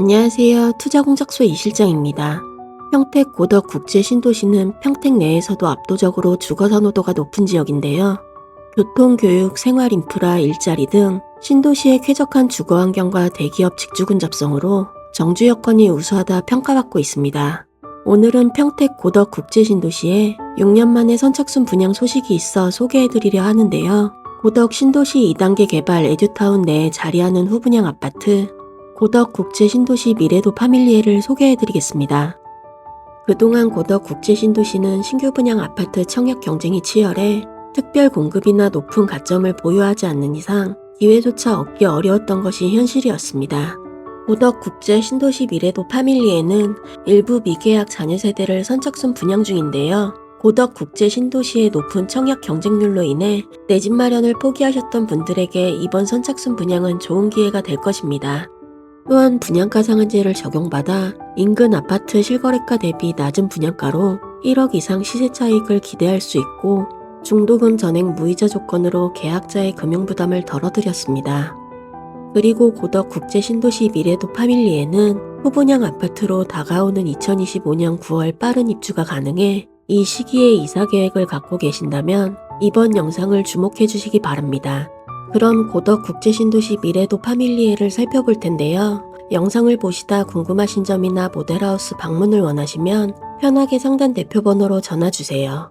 안녕하세요. 투자공작소 이실장입니다. 평택 고덕 국제 신도시는 평택 내에서도 압도적으로 주거 선호도가 높은 지역인데요. 교통, 교육, 생활 인프라, 일자리 등 신도시의 쾌적한 주거 환경과 대기업 직주근 접성으로 정주 여건이 우수하다 평가받고 있습니다. 오늘은 평택 고덕 국제 신도시에 6년 만에 선착순 분양 소식이 있어 소개해드리려 하는데요. 고덕 신도시 2단계 개발 에듀타운 내에 자리하는 후분양 아파트 고덕 국제 신도시 미래도 파밀리에를 소개해드리겠습니다. 그동안 고덕 국제 신도시는 신규 분양 아파트 청약 경쟁이 치열해 특별 공급이나 높은 가점을 보유하지 않는 이상 기회조차 얻기 어려웠던 것이 현실이었습니다. 고덕 국제 신도시 미래도 파밀리에는 일부 미계약 자녀 세대를 선착순 분양 중인데요. 고덕 국제 신도시의 높은 청약 경쟁률로 인해 내 집 마련을 포기하셨던 분들에게 이번 선착순 분양은 좋은 기회가 될 것입니다. 또한 분양가 상한제를 적용받아 인근 아파트 실거래가 대비 낮은 분양가로 1억 이상 시세 차익을 기대할 수 있고 중도금 전액 무이자 조건으로 계약자의 금융 부담을 덜어드렸습니다. 그리고 고덕 국제 신도시 미래도 파밀리에는 후분양 아파트로 다가오는 2025년 9월 빠른 입주가 가능해 이 시기에 이사 계획을 갖고 계신다면 이번 영상을 주목해 주시기 바랍니다. 그럼 고덕 국제 신도시 미래도 파밀리에를 살펴볼 텐데요. 영상을 보시다 궁금하신 점이나 모델하우스 방문을 원하시면 편하게 상단 대표 번호로 전화 주세요.